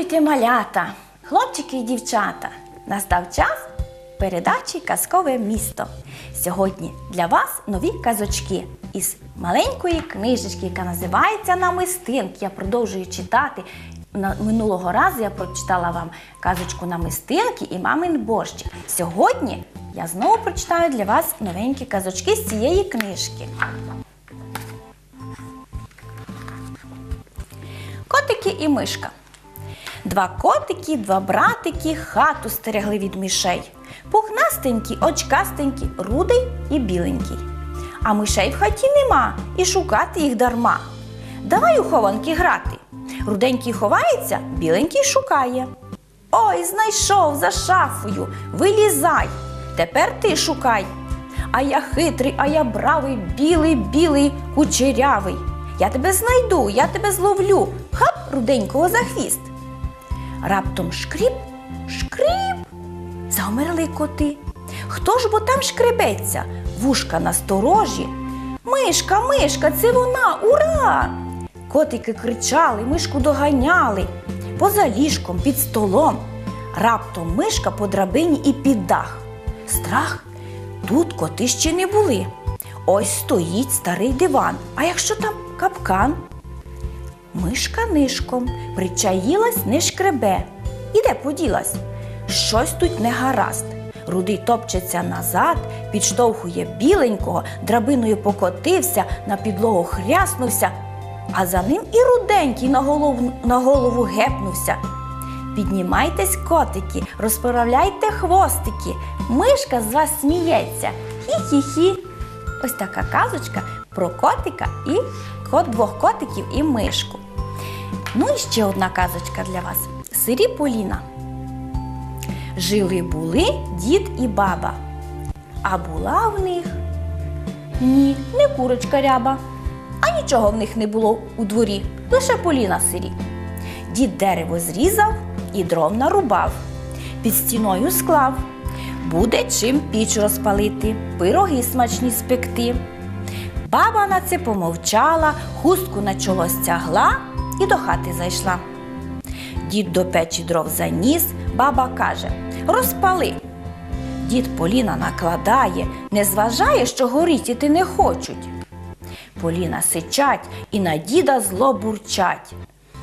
Здравствуйте, малята, хлопчики і дівчата. Настав час передачі Казкове місто. Сьогодні для вас нові казочки із маленької книжечки, яка називається Намистинки. Я продовжую читати. Минулого разу я прочитала вам казочку Намистинки і мамин борщик. Сьогодні я знову прочитаю для вас новенькі казочки з цієї книжки. Котики і мишка. Два котики, два братики хату стерегли від мишей. Пухнастенький, очкастенький, рудий і біленький. А мишей в хаті нема і шукати їх дарма. Давай у хованки грати. Руденький ховається, біленький шукає. Ой, знайшов за шафою, вилізай. Тепер ти шукай. А я хитрий, а я бравий, білий, білий, кучерявий. Я тебе знайду, я тебе зловлю. Хап руденького за хвіст. Раптом шкріп, шкріп. Завмерли коти. Хто ж бо там шкребеться? Вушка насторожі. Мишка, мишка, це вона, ура! Котики кричали, мишку доганяли. Поза ліжком, під столом. Раптом мишка по драбині і під дах. Страх, тут коти ще не були. Ось стоїть старий диван. А якщо там капкан? Мишка нишком причаїлась, не шкребе. І де поділась? Щось тут не гаразд. Рудий топчеться назад, підштовхує біленького, драбиною покотився, на підлогу хряснувся, а за ним і руденький на голову, на голову гепнувся. Піднімайтесь, котики, розправляйте хвостики. Мишка з вас сміється. Хі-хі-хі. Ось така казочка про котика і кот двох котиків і мишку. Ну і ще одна казочка для вас. Сирі Поліна. Жили були дід і баба. А була в них ні, не курочка ряба. А нічого в них не було у дворі, лише Поліна сирі. Дід дерево зрізав і дров нарубав, під стіною склав. Буде чим піч розпалити, пироги смачні спекти. Баба на це помовчала, хустку на чоло стягла і до хати зайшла. Дід до печі дров заніс, баба каже: Розпали. Дід Поліна накладає, не зважає, що горіти не хочуть. Поліна сичать і на діда зло бурчать.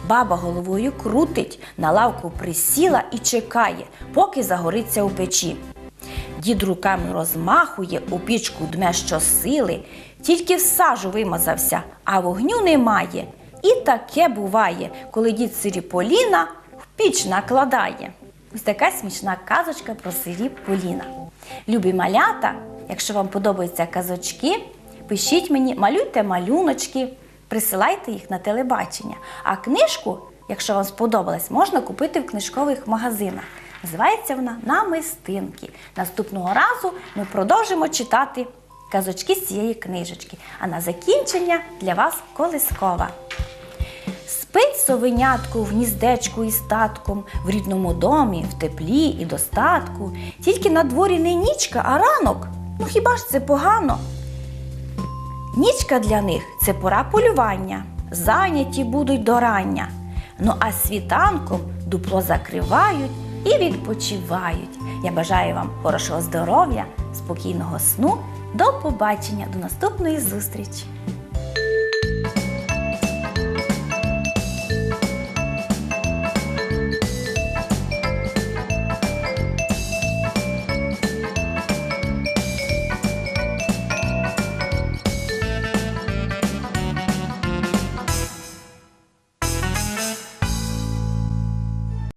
Баба головою крутить, на лавку присіла і чекає, поки загориться у печі. Дід руками розмахує, у пічку дме щосили, тільки в сажу вимазався, а вогню немає. І таке буває, коли дід сирі Поліна в піч накладає. Ось така смішна казочка про сирі Поліна. Любі малята, якщо вам подобаються казочки, пишіть мені, малюйте малюночки, присилайте їх на телебачення. А книжку, якщо вам сподобалась, можна купити в книжкових магазинах. Називається вона Намистинки. Наступного разу ми продовжимо читати казочки з цієї книжечки. А на закінчення для вас колискова. Спить совенятко в гніздечку і статком, в рідному домі, в теплі і достатку. Тільки на дворі не нічка, а ранок. Ну хіба ж це погано? Нічка для них це пора полювання. Зайняті будуть до рання. Ну а світанком дупло закривають і відпочивають. Я бажаю вам хорошого здоров'я, спокійного сну. До побачення, до наступної зустрічі!